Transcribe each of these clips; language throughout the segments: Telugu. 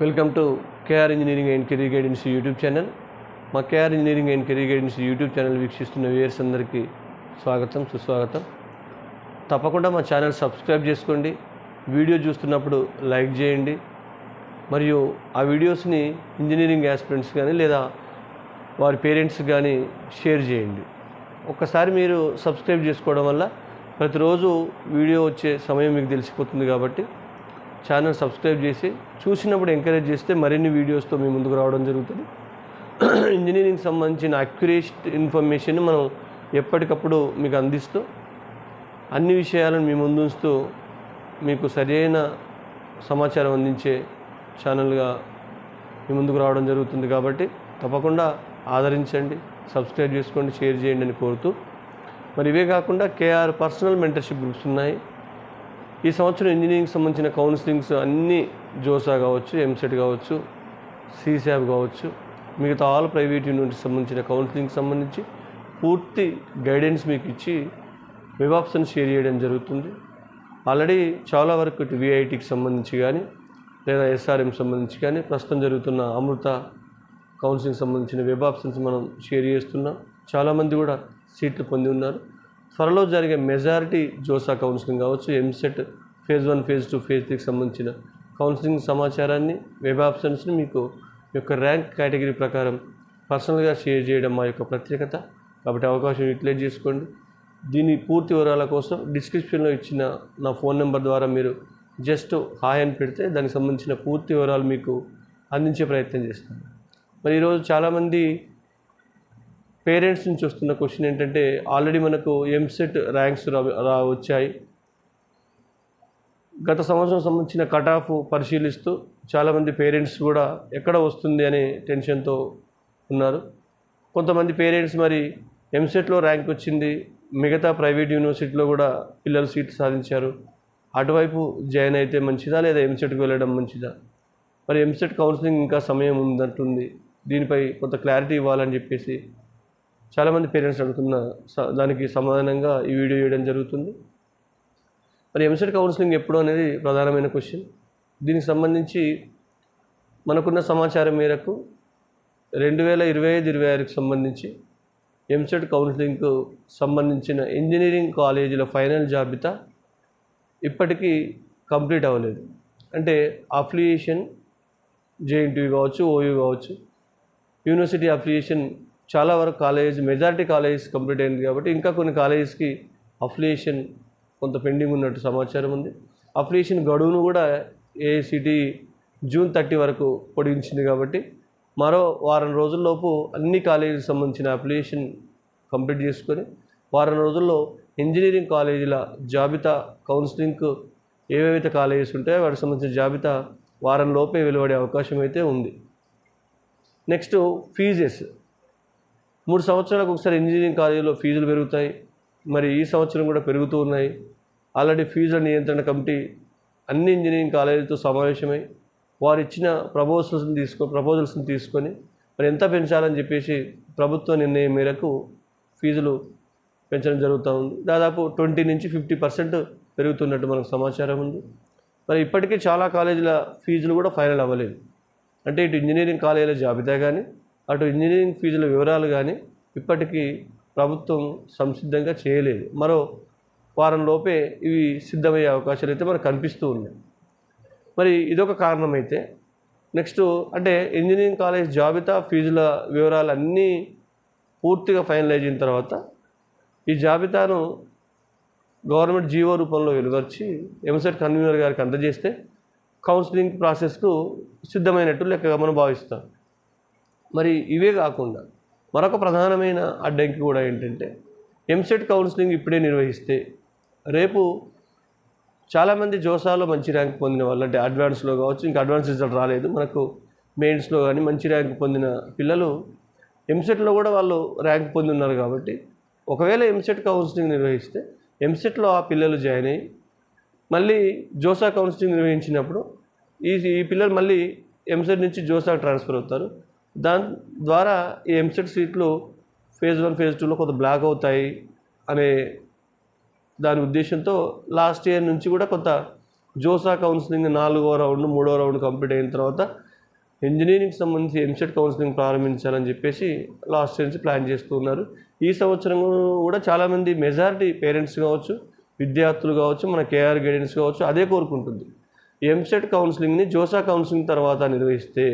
Welcome to KR engineering and career guidance YouTube channel మా KR engineering and career guidance YouTube channel వీక్షిస్తున్న వ్యూయర్స్ అందరికీ స్వాగతం సుస్వాగతం. తప్పకుండా మా ఛానల్ సబ్స్క్రైబ్ చేసుకోండి. వీడియో చూస్తున్నప్పుడు లైక్ చేయండి. మరియు ఆ వీడియోస్ని ఇంజనీరింగ్ యాస్పిరెంట్స్ కానీ లేదా వారి పేరెంట్స్ కానీ షేర్ చేయండి. ఒక్కసారి మీరు సబ్స్క్రైబ్ చేసుకోవడం వల్ల ప్రతిరోజు వీడియో వచ్చే సమయం మీకు తెలిసిపోతుంది కాబట్టి ఛానల్ సబ్స్క్రైబ్ చేసి చూసినప్పుడు ఎంకరేజ్ చేస్తే మరిన్ని వీడియోస్తో మీ ముందుకు రావడం జరుగుతుంది. ఇంజనీరింగ్ సంబంధించిన అక్యురేట్ ఇన్ఫర్మేషన్ మనం ఎప్పటికప్పుడు మీకు అందిస్తూ అన్ని విషయాలను మీ ముందుంచుతూ మీకు సరైన సమాచారం అందించే ఛానల్గా మీ ముందుకు రావడం జరుగుతుంది కాబట్టి తప్పకుండా ఆదరించండి సబ్స్క్రైబ్ చేసుకోండి షేర్ చేయండి అని కోరుతూ. మరి ఇవే కాకుండా కేఆర్ పర్సనల్ మెంటర్షిప్ గ్రూప్స్ ఉన్నాయి. ఈ సంవత్సరం ఇంజనీరింగ్ సంబంధించిన కౌన్సిలింగ్స్ అన్నీ జోసా కావచ్చు ఎంసెట్ కావచ్చు సీశాబ్ కావచ్చు మిగతా ఆల్ ప్రైవేట్ యూనివర్సిటీ సంబంధించిన కౌన్సిలింగ్ సంబంధించి పూర్తి గైడెన్స్ మీకు ఇచ్చి వెబ్ ఆప్షన్ షేర్ చేయడం జరుగుతుంది. ఆల్రెడీ చాలా వరకు ఇటు విఐటికి సంబంధించి కానీ లేదా ఎస్ఆర్ఎం సంబంధించి కానీ ప్రస్తుతం జరుగుతున్న అమృత కౌన్సిలింగ్ సంబంధించిన వెబ్ ఆప్షన్స్ మనం షేర్ చేస్తున్నాం. చాలామంది కూడా సీట్లు పొంది ఉన్నారు. త్వరలో జరిగే మెజారిటీ జోసా కౌన్సిలింగ్ కావచ్చు EAMCET phase one phase two phase త్రీకి సంబంధించిన కౌన్సిలింగ్ సమాచారాన్ని వెబ్ ఆప్షన్స్ని మీకు మీ యొక్క ర్యాంక్ కేటగిరీ ప్రకారం పర్సనల్గా షేర్ చేయడం మా యొక్క ప్రత్యేకత. కాబట్టి అవకాశం యూటిలైజ్ చేసుకోండి. దీని పూర్తి వివరాల కోసం డిస్క్రిప్షన్లో ఇచ్చిన నా ఫోన్ నెంబర్ ద్వారా మీరు జస్ట్ హాయ్ అని పెడితే దానికి సంబంధించిన పూర్తి వివరాలు మీకు అందించే ప్రయత్నం చేస్తాను. మరి ఈరోజు చాలామంది పేరెంట్స్ నుంచి వస్తున్న క్వశ్చన్ ఏంటంటే ఆల్రెడీ మనకు ఎంసెట్ ర్యాంక్స్ రా రా వచ్చాయి. గత సంవత్సరం సంబంధించిన కట్ ఆఫ్ పరిశీలిస్తూ చాలామంది పేరెంట్స్ కూడా ఎక్కడ వస్తుంది అనే టెన్షన్తో ఉన్నారు. కొంతమంది పేరెంట్స్ మరి ఎంసెట్లో ర్యాంక్ వచ్చింది మిగతా ప్రైవేట్ యూనివర్సిటీలో కూడా పిల్లలు సీట్ సాధించారు. అటువైపు జాయిన్ అయితే మంచిదా లేదా ఎంసెట్కి వెళ్ళడం మంచిదా? మరి ఎంసెట్ కౌన్సిలింగ్ ఇంకా సమయం ఉందంటుంది. దీనిపై కొంత క్లారిటీ ఇవ్వాలని చెప్పేసి చాలామంది పేరెంట్స్ అడుగుతున్న స- దానికి సమాధానంగా ఈ వీడియో చేయడం జరుగుతుంది. మరి ఎంసెట్ కౌన్సిలింగ్ ఎప్పుడు అనేది ప్రధానమైన క్వశ్చన్ దీనికి సంబంధించి మనకున్న సమాచారం మేరకు రెండు వేల ఇరవై ఐదు ఇరవై ఆరుకు సంబంధించి ఎంసెట్ కౌన్సిలింగ్కు సంబంధించిన ఇంజనీరింగ్ కాలేజీల ఫైనల్ జాబితా ఇప్పటికీ కంప్లీట్ అవ్వలేదు. అంటే అఫిలియేషన్ జేఎన్టీయూ కావచ్చు ఓయూ కావచ్చు యూనివర్సిటీ అఫిలియేషన్ చాలా వరకు కాలేజ్ మెజారిటీ కాలేజెస్ కంప్లీట్ అయింది కాబట్టి ఇంకా కొన్ని కాలేజెస్కి అఫిలియేషన్ కొంత పెండింగ్ ఉన్నట్టు సమాచారం ఉంది. అఫిలియేషన్ గడువును కూడా ఏఐసిటి జూన్ థర్టీ వరకు పొడిగించింది కాబట్టి మరో వారం రోజుల్లోపు అన్ని కాలేజీలకు సంబంధించిన అప్లికేషన్ కంప్లీట్ చేసుకొని వారం రోజుల్లో ఇంజనీరింగ్ కాలేజీల జాబితా కౌన్సిలింగ్కు ఏవేవైతే కాలేజెస్ ఉంటాయో వాటికి సంబంధించిన జాబితా వారం లోపే వెలువడే అవకాశం అయితే ఉంది. నెక్స్ట్ ఫీజెస్ మూడు సంవత్సరాలకు ఒకసారి ఇంజనీరింగ్ కాలేజీలో ఫీజులు పెరుగుతాయి. మరి ఈ సంవత్సరం కూడా పెరుగుతూ ఉన్నాయి. ఆల్రెడీ ఫీజుల నియంత్రణ కమిటీ అన్ని ఇంజనీరింగ్ కాలేజీలతో సమావేశమై వారు ఇచ్చిన ప్రపోజల్స్ని తీసుకో ప్రపోజల్స్ని తీసుకొని మరి ఎంత పెంచాలని చెప్పేసి ప్రభుత్వ నిర్ణయం మేరకు ఫీజులు పెంచడం జరుగుతూ ఉంది. దాదాపు ట్వంటీ నుంచి ఫిఫ్టీ పర్సెంట్ పెరుగుతున్నట్టు మనకు సమాచారం ఉంది. మరి ఇప్పటికీ చాలా కాలేజీల ఫీజులు కూడా ఫైనల్ అవ్వలేదు. అంటే ఇటు ఇంజనీరింగ్ కాలేజీల జాబితా కానీ అటు ఇంజనీరింగ్ ఫీజుల వివరాలు కానీ ఇప్పటికీ ప్రభుత్వం సంసిద్ధంగా చేయలేదు. మరో వారం లోపే ఇవి సిద్ధమయ్యే అవకాశాలు అయితే మనకు కనిపిస్తూ ఉన్నాయి. మరి ఇదొక కారణమైతే నెక్స్ట్ అంటే ఇంజనీరింగ్ కాలేజ్ జాబితా ఫీజుల వివరాలు అన్నీ పూర్తిగా ఫైనలైజ్ అయిన తర్వాత ఈ జాబితాను గవర్నమెంట్ జీవో రూపంలో వెలువర్చి ఎంసెట్ కన్వీనర్ గారికి అందజేస్తే కౌన్సిలింగ్ ప్రాసెస్కు సిద్ధమైనట్టు లెక్క మనం భావిస్తాం. మరి ఇవే కాకుండా మరొక ప్రధానమైన అడ్డంకి కూడా ఏంటంటే ఎంసెట్ కౌన్సిలింగ్ ఇప్పుడే నిర్వహిస్తే రేపు చాలామంది జోసాలో మంచి ర్యాంక్ పొందిన వాళ్ళు అంటే అడ్వాన్స్లో కావచ్చు ఇంకా అడ్వాన్స్ రిజల్ట్ రాలేదు. మనకు మెయిన్స్లో కానీ మంచి ర్యాంక్ పొందిన పిల్లలు ఎంసెట్లో కూడా వాళ్ళు ర్యాంక్ పొంది ఉన్నారు కాబట్టి ఒకవేళ ఎంసెట్ కౌన్సిలింగ్ నిర్వహిస్తే ఎంసెట్లో ఆ పిల్లలు జాయిన్ అయ్యి మళ్ళీ జోసా కౌన్సిలింగ్ నిర్వహించినప్పుడు ఈ ఈ పిల్లలు మళ్ళీ ఎంసెట్ నుంచి జోసా ట్రాన్స్ఫర్ అవుతారు. దాని ద్వారా ఈ ఎంసెట్ సీట్లు ఫేజ్ వన్ ఫేజ్ టూలో కొంత బ్లాక్ అవుతాయి అనే దాని ఉద్దేశంతో లాస్ట్ ఇయర్ నుంచి కూడా కొంత జోసా కౌన్సిలింగ్ నాలుగో రౌండ్ మూడో రౌండ్ కంప్లీట్ అయిన తర్వాత ఇంజనీరింగ్ సంబంధించి ఎంసెట్ కౌన్సిలింగ్ ప్రారంభించాలని చెప్పేసి లాస్ట్ ఇయర్ నుంచి ప్లాన్ చేస్తూ ఉన్నారు. ఈ సంవత్సరం కూడా చాలామంది మెజారిటీ పేరెంట్స్ కావచ్చు విద్యార్థులు కావచ్చు మన కేఆర్ గైడెన్స్ కావచ్చు అదే కోరుకుంటుంది. ఎంసెట్ కౌన్సిలింగ్ని జోసా కౌన్సిలింగ్ తర్వాత నిర్వహిస్తే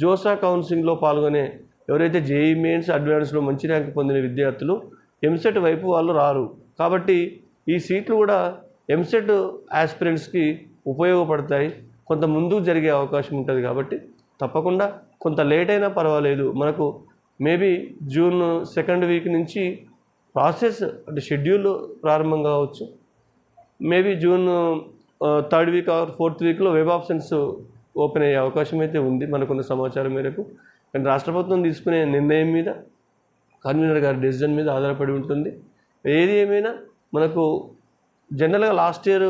జోసా కౌన్సిలింగ్లో పాల్గొనే ఎవరైతే జేఈ మెయిన్స్ అడ్వాన్స్లో మంచి ర్యాంక్ పొందిన విద్యార్థులు ఎంసెట్ వైపు వాళ్ళు రారు. కాబట్టి ఈ సీట్లు కూడా ఎంసెట్ ఆస్పిరెంట్స్కి ఉపయోగపడతాయి. కొంత ముందుకు జరిగే అవకాశం ఉంటుంది కాబట్టి తప్పకుండా కొంత లేట్ అయినా పర్వాలేదు. మనకు మేబీ జూన్ సెకండ్ వీక్ నుంచి ప్రాసెస్ అంటే షెడ్యూల్ ప్రారంభం కావచ్చు. Maybe June third week or fourth వీక్లో వెబ్ ఆప్షన్స్ ఓపెన్ అయ్యే అవకాశం అయితే ఉంది మనకున్న సమాచారం మేరకు. కానీ రాష్ట్ర ప్రభుత్వం తీసుకునే నిర్ణయం మీద కన్వీనర్ గారి డెసిజన్ మీద ఆధారపడి ఉంటుంది. ఏది ఏమైనా మనకు జనరల్గా లాస్ట్ ఇయర్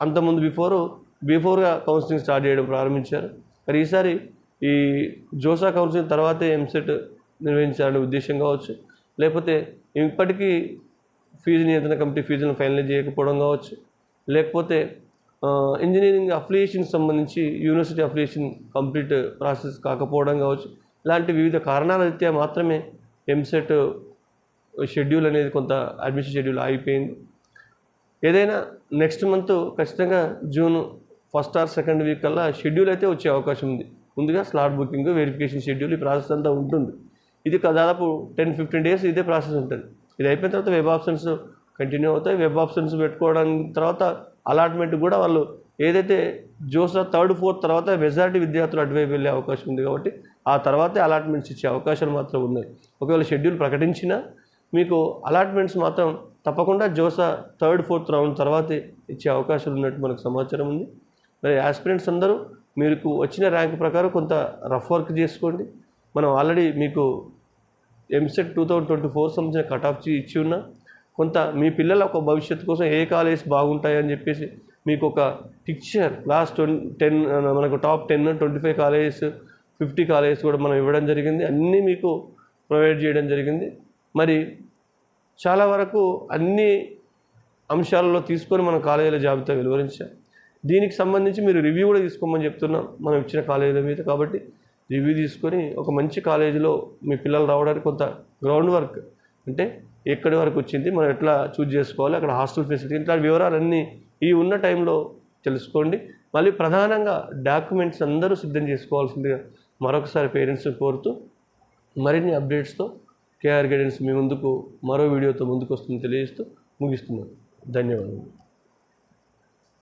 అంతకుముందు బిఫోర్ బిఫోర్గా కౌన్సిలింగ్ స్టార్ట్ చేయడం ప్రారంభించారు. మరి ఈసారి ఈ జోసా కౌన్సిలింగ్ తర్వాతే ఎంసెట్ నిర్వహించాలనే ఉద్దేశం కావచ్చు. లేకపోతే ఇప్పటికీ ఫీజు నియంత్రణ కమిటీ ఫీజులను ఫైనలైజ్ చేయకపోవడం కావచ్చు. లేకపోతే ఇంజనీరింగ్ అఫిలియేషన్ సంబంధించి యూనివర్సిటీ అఫిలియేషన్ కంప్లీట్ ప్రాసెస్ కాకపోవడం కావచ్చు ఇలాంటి వివిధ కారణాల రీత్యా మాత్రమే ఎంసెట్ షెడ్యూల్ అనేది కొంత అడ్మిషన్ షెడ్యూల్ ఆగిపోయింది. ఏదైనా నెక్స్ట్ మంత్ ఖచ్చితంగా June first or second week కల్లా షెడ్యూల్ అయితే వచ్చే అవకాశం ఉంది. ముందుగా స్లాట్ బుకింగ్ వెరిఫికేషన్ షెడ్యూల్ ఈ ప్రాసెస్ అంతా ఉంటుంది. ఇది దాదాపు టెన్ ఫిఫ్టీన్ డేస్ ఇదే ప్రాసెస్ ఉంటుంది. ఇది అయిపోయిన తర్వాత వెబ్ ఆప్షన్స్ కంటిన్యూ అవుతాయి. వెబ్ ఆప్షన్స్ పెట్టుకోవడానికి తర్వాత అలాట్మెంట్ కూడా వాళ్ళు ఏదైతే జోసా థర్డ్ ఫోర్త్ తర్వాత మెజారిటీ విద్యార్థులు అటువైపు వెళ్ళే అవకాశం ఉంది కాబట్టి ఆ తర్వాతే అలాట్మెంట్స్ ఇచ్చే అవకాశాలు మాత్రం ఉన్నాయి. ఒకవేళ షెడ్యూల్ ప్రకటించినా మీకు అలాట్మెంట్స్ మాత్రం తప్పకుండా జోసా థర్డ్ ఫోర్త్ రౌండ్ తర్వాతే ఇచ్చే అవకాశాలు ఉన్నట్టు మనకు సమాచారం ఉంది. మరి ఆస్పిరెంట్స్ అందరూ మీకు వచ్చిన ర్యాంక్ ప్రకారం కొంత రఫ్ వర్క్ చేసుకోండి. మనం ఆల్రెడీ మీకు EAMCET two thousand twenty four సంబంధించిన కట్ ఆఫ్ ఇచ్చి ఉన్నా. కొంత మీ పిల్లల ఒక భవిష్యత్తు కోసం ఏ కాలేజ్ బాగుంటాయని చెప్పేసి మీకు ఒక పిక్చర్ లాస్ట్ టెన్ మనకు top ten twenty five colleges fifty colleges కూడా మనం ఇవ్వడం జరిగింది. అన్నీ మీకు ప్రొవైడ్ చేయడం జరిగింది. మరి చాలా వరకు అన్ని అంశాలలో తీసుకొని మన కాలేజీల జాబితా వెలువరించాం. దీనికి సంబంధించి మీరు రివ్యూ కూడా తీసుకోమని చెప్తున్నాం. మనం ఇచ్చిన కాలేజీల మీద కాబట్టి రివ్యూ తీసుకొని ఒక మంచి కాలేజీలో మీ పిల్లలు రావడానికి కొంత గ్రౌండ్ వర్క్ అంటే ఎక్కడి వరకు వచ్చింది మనం ఎట్లా చూజ్ చేసుకోవాలి అక్కడ హాస్టల్ ఫెసిలిటీ ఇట్లా వివరాలన్నీ ఈ ఉన్న టైంలో తెలుసుకోండి. మళ్ళీ ప్రధానంగా డాక్యుమెంట్స్ అందరూ సిద్ధం చేసుకోవాల్సిందిగా మరొకసారి పేరెంట్స్ కోరుతూ మరిన్ని అప్డేట్స్తో కేఆర్ గైడెన్స్ మీ ముందుకు మరో వీడియోతో ముందుకు వస్తుంది తెలియజేస్తూ ముగిస్తున్నాను. ధన్యవాదాలు